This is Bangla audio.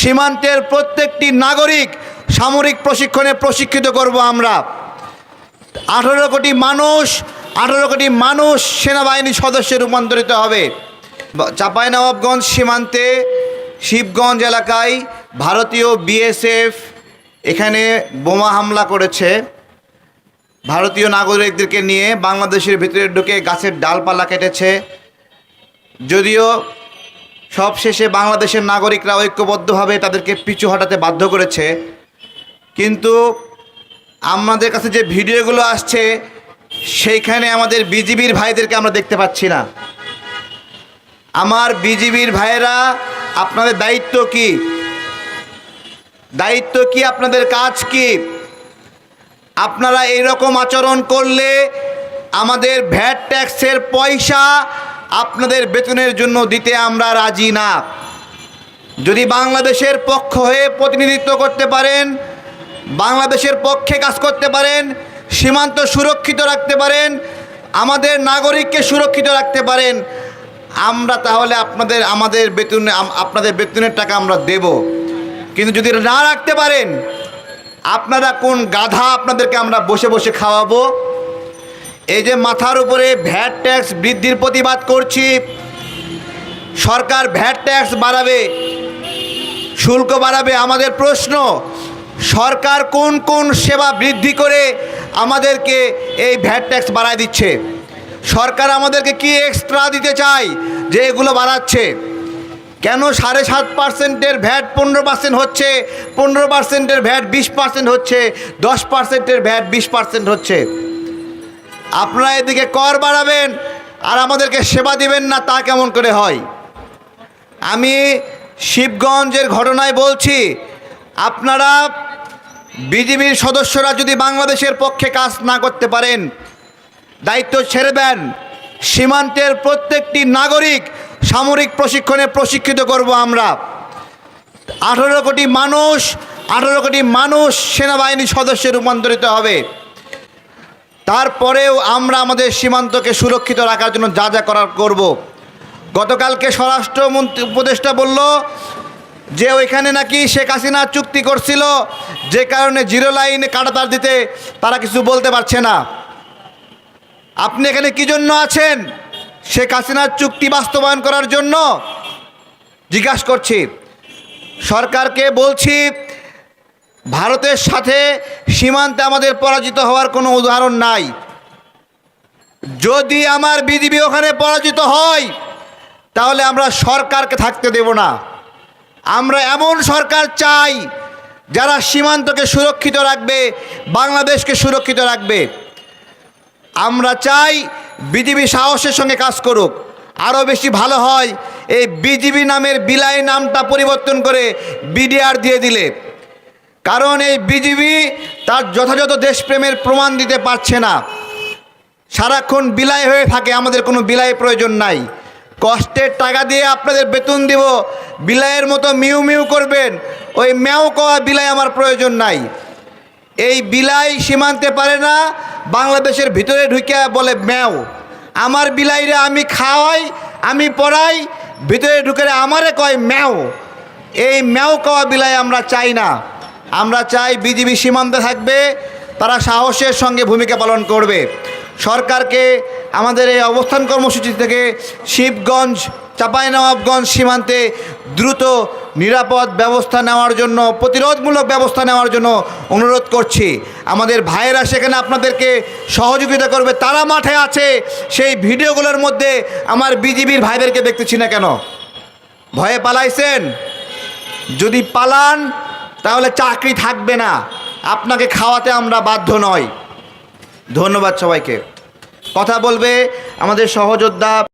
সীমান্তের প্রত্যেকটি নাগরিক সামরিক প্রশিক্ষণে প্রশিক্ষিত করব আমরা। আঠারো কোটি মানুষ, আঠারো কোটি মানুষ সেনাবাহিনী সদস্যে রূপান্তরিত হবে। চাঁপাইনবাবগঞ্জ সীমান্তে, শিবগঞ্জ এলাকায় ভারতীয় বিএসএফ এখানে বোমা হামলা করেছে। ভারতীয় নাগরিকদেরকে নিয়ে বাংলাদেশের ভিতরে ঢুকে গাছের ডালপালা কেটেছে। যদিও সবশেষে বাংলাদেশের নাগরিকরা ঐক্যবদ্ধভাবে তাদেরকে পিছু হটাতে বাধ্য করেছে। কিন্তু আমাদের কাছে যে ভিডিওগুলো আসছে, সেইখানে আমাদের বিজিবির ভাইদেরকে আমরা দেখতে পাচ্ছি না। আমার বিজিবির ভাইয়েরা, আপনাদের দায়িত্ব কি? দায়িত্ব কি আপনাদের কাজ কি? আপনারা এরকম আচরণ করলে আমাদের ভ্যাট ট্যাক্সের পয়সা আপনাদের বেতনের জন্য দিতে আমরা রাজি না। যদি বাংলাদেশের পক্ষ হয়ে প্রতিনিধিত্ব করতে পারেন, বাংলাদেশের পক্ষে কাজ করতে পারেন, সীমান্ত সুরক্ষিত রাখতে পারেন, আমাদের নাগরিককে সুরক্ষিত রাখতে পারেন, আমরা তাহলে আপনাদের, আমাদের বেতন, আপনাদের বেতনের টাকা আমরা দেব। কিন্তু যদি না রাখতে পারেন, আপনারা কোন গাধা আপনাদেরকে আমরা বসে বসে খাওয়াবো? এই যে মাথার উপরে ভ্যাট ট্যাক্স বৃদ্ধির প্রতিবাদ করছি, সরকার ভ্যাট ট্যাক্স বাড়াবে, শুল্ক বাড়াবে। আমাদের প্রশ্ন, সরকার কোন কোন সেবা বৃদ্ধি করে আমাদেরকে এই ভ্যাট ট্যাক্স বাড়ায় দিচ্ছে? সরকার আমাদেরকে কি এক্সট্রা দিতে চায় যে এগুলো বাড়াচ্ছে? কেন সাড়ে সাত পার্সেন্টের ভ্যাট পনেরো পার্সেন্ট হচ্ছে, পনেরো পার্সেন্টের ভ্যাট বিশ পার্সেন্ট হচ্ছে, দশ পার্সেন্টের ভ্যাট বিশ পার্সেন্ট হচ্ছে? আপনারা এদিকে কর বাড়াবেন আর আমাদেরকে সেবা দিবেন না, তা কেমন করে হয়? আমি শিবগঞ্জের ঘটনায় বলছি, আপনারা বিজিবির সদস্যরা যদি বাংলাদেশের পক্ষে কাজ না করতে পারেন, দায়িত্ব ছেড়ে দেন। সীমান্তের প্রত্যেকটি নাগরিক সামরিক প্রশিক্ষণে প্রশিক্ষিত করব আমরা। আঠারো কোটি মানুষ, আঠারো কোটি মানুষ সেনাবাহিনী সদস্যে রূপান্তরিত হবে। তারপরেও আমরা আমাদের সীমান্তকে সুরক্ষিত রাখার জন্য যা যা করার করব। গতকালকে স্বরাষ্ট্রমন্ত্রী উপদেষ্টা বলল যে ওইখানে নাকি শেখ হাসিনা চুক্তি করছিল, যে কারণে জিরো লাইনে কাটাতার দিতে তারা কিছু বলতে পারছে না। আপনি এখানে কি জন্য আছেন? শেখ হাসিনার চুক্তি বাস্তবায়ন করার জন্য জিজ্ঞাসা করছি। সরকারকে বলছি, ভারতের সাথে সীমান্তে আমাদের পরাজিত হওয়ার কোনো উদাহরণ নাই। যদি আমার বিজিবি ওখানে পরাজিত হয়, তাহলে আমরা সরকারকে থাকতে দেব না। আমরা এমন সরকার চাই, যারা সীমান্তকে সুরক্ষিত রাখবে, বাংলাদেশকে সুরক্ষিত রাখবে। আমরা চাই বিজিবি সাহসের সঙ্গে কাজ করুক। আরও বেশি ভালো হয় এই বিজিবি নামের বিলাই নামটা পরিবর্তন করে বিডিআর দিয়ে দিলে। কারণ এই বিজিবি তার যথাযথ দেশপ্রেমের প্রমাণ দিতে পারছে না। সারাক্ষণ বিলাই হয়ে থাকে, আমাদের কোনো বিলাই প্রয়োজন নাই। কষ্টের টাকা দিয়ে আপনাদের বেতন দিব, বিলাইয়ের মতো মিউ মিউ করবেন, ওই ম্যাও কওয়া বিলাই আমার প্রয়োজন নাই। এই বিলাই সীমান্তে পারে না, বাংলাদেশের ভিতরে ঢুকে বলে ম্যাও। আমার বিলাইরে আমি খাওয়াই, আমি পড়াই, ভিতরে ঢুকে আমারে কয় ম্যাও। এই ম্যাও কওয়া বিলাই আমরা চাই না। আমরা চাই বিজিবি সীমান্তে থাকবে, তারা সাহসের সঙ্গে ভূমিকা পালন করবে। সরকারকে আমাদের এই অবস্থান কর্মসূচি থেকে শিবগঞ্জ, চাঁপাইনবাবগঞ্জ সীমান্তে দ্রুত নিরাপদ ব্যবস্থা নেওয়ার জন্য, প্রতিরোধমূলক ব্যবস্থা নেওয়ার জন্য অনুরোধ করছি। আমাদের ভাইয়েরা সেখানে আপনাদেরকে সহযোগিতা করবে, তারা মাঠে আছে, সেই ভিডিওগুলোর মধ্যে আমার বিজিবির ভাইদেরকে দেখতেছি না কেন। ভয়ে পালাইছেন? যদি পালান তাহলে চাকরি থাকবে না। আপনাকে খাওয়াতে আমরা বাধ্য নয় ধন্যবাদ সবাইকে। কথা বলবে আমাদের সহযোদ্ধা